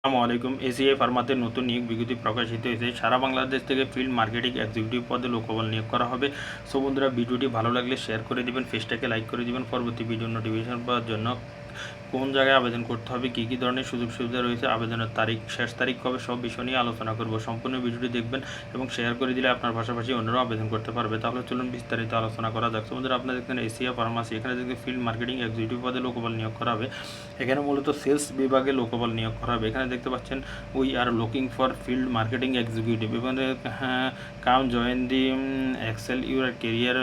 আসসালামু আলাইকুম। এসিআই ফার্মাতে নতুন নিয়োগ বিজ্ঞপ্তি প্রকাশিত হয়েছে। সারা বাংলাদেশ থেকে ফিল্ড মার্কেটিং এক্সিকিউটিভ পদে লোকবল নিয়োগ করা হবে। সো বন্ধুরা, ভিডিওটি ভালো লাগলে শেয়ার করে দেবেন ফেসটাকে লাইক করে দেবেন। পরবর্তী ভিডিও নোটিফিকেশন পাওয়ার জন্য কোন জায়গায় আবেদন করতে হবে, কী কী ধরনের সুযোগ সুবিধা রয়েছে, আবেদনের তারিখ, শেষ তারিখ কবে, সব বিষয় নিয়ে আলোচনা করব। সম্পূর্ণ ভিডিওটি দেখবেন এবং শেয়ার করে দিলে আপনার পাশাপাশি অন্যরাও আবেদন করতে পারবে। তাহলে চলুন বিস্তারিত আলোচনা করা যাক। তোমাদের আপনার দেখছেন এশিয়া ফার্মাসি, এখানে দেখতে ফিল্ড মার্কেটিং এক্সিকিউটিভ পদে লোকবল নিয়োগ করা হবে। এখানে মূলত সেলস বিভাগে লোকবল নিয়োগ করা হবে। এখানে দেখতে পাচ্ছেন we are looking for field marketing executive এখানে come join the excel your career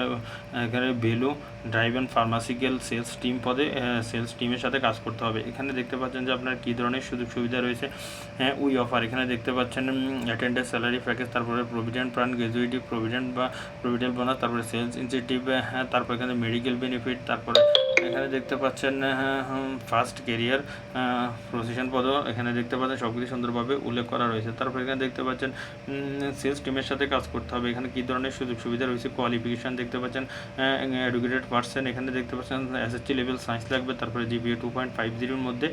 এখানে value drive and pharmaceutical sales team পদে সেলস টিমের সাথে কাজ করতে হবে। এখানে দেখতে পাচ্ছেন যে আপনার কী ধরনের সুযোগ সুবিধা রয়েছে। হ্যাঁ উই অফার এখানে দেখতে পাচ্ছেন অ্যাটেন্ডেন্স স্যালারি প্যাকেজ তারপরে প্রভিডেন্ট প্ল্যান গ্র্যাজুয়েটিভ প্রভিডেন্ট বা প্রভিডেন্ট বোনাস তারপরে সেলস ইনসেন্টিভ হ্যাঁ তারপর এখানে মেডিকেল বেনিফিট তারপরে এখানে দেখতে পাচ্ছেন ফার্স্ট কেরিয়ার প্রসেশন পদ। এখানে দেখতে পাচ্ছেন সব কিছু সুন্দরভাবে উল্লেখ করা রয়েছে। তারপর এখানে দেখতে পাচ্ছেন সেলস টিমের সাথে কাজ করতে হবে। এখানে কী ধরনের সুযোগ সুবিধা রয়েছে? কোয়ালিফিকেশান দেখতে পাচ্ছেন এডুকেটেড পার্সন এখানে দেখতে পাচ্ছেন এসএসটি লেভেল সায়েন্স লাগবে। তারপরে জিপিএ টু পয়েন্ট ফাইভ জিরোর মধ্যে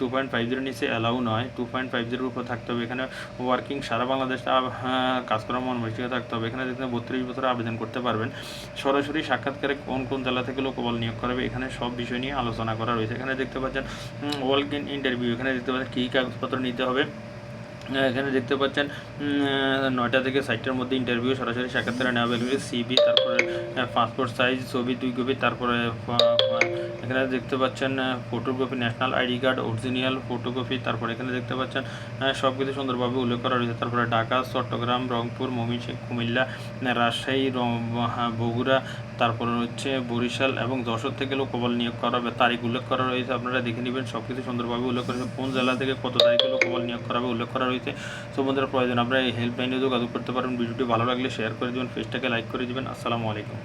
টু পয়েন্ট ফাইভ জিরোর নিচে অ্যালাউ নয়। টু পয়েন্ট ফাইভ জিরোর উপর থাকতে হবে। এখানে ওয়ার্কিং সারা বাংলাদেশে কাজ করার মন থাকতে হবে। এখানে দেখতে বত্রিশ বছর আবেদন করতে পারবেন। সরাসরি সাক্ষাৎকারে কোন কোন জেলা থেকে লোকবল নিয়োগ করাবে, এখানে সব বিষয় নিয়ে আলোচনা করা রয়েছে। এখানে দেখতে পাচ্ছেন ওয়ার্ক ইন ইন্টারভিউ এখানে দেখতে পাচ্ছেন কী কাগজপত্র নিতে হবে। এখানে দেখতে পাচ্ছেন নয়টা থেকে সাইটটার মধ্যে ইন্টারভিউ সরাসরি সাক্ষাৎকারে নেওয়া হবে। সিবি তারপরে পাসপোর্ট সাইজ ছবি, দুই কপি তারপরে এখানে দেখতে পাচ্ছেন photocopy national ID card original photocopy তারপরে এখানে দেখতে পাচ্ছেন সব কিছু সুন্দরভাবে উল্লেখ করা রয়েছে। তারপরে ঢাকা, চট্টগ্রাম, রংপুর, ময়মনসিংহ, কুমিল্লা, রাজশাহী বগুড়া, তারপরে হচ্ছে বরিশাল এবং যশোর থেকে লোকবল নিয়োগ করা হবে। তারিখ উল্লেখ করা রয়েছে, আপনারা দেখে নেবেন সব কিছু সুন্দরভাবে উল্লেখ করেছে কোন জেলা থেকে কত তারিখে লোকবল নিয়োগ করা হবে উল্লেখ করা রয়েছে। সো বন্ধুরা, প্রয়োজন আপনারা এই হেল্পলাইনে যোগাযোগ করতে পারেন। ভিডিওটি ভালো লাগলে শেয়ার করে দেবেন, পেজটাকে লাইক করে দেবেন। আসসালামু আলাইকুম।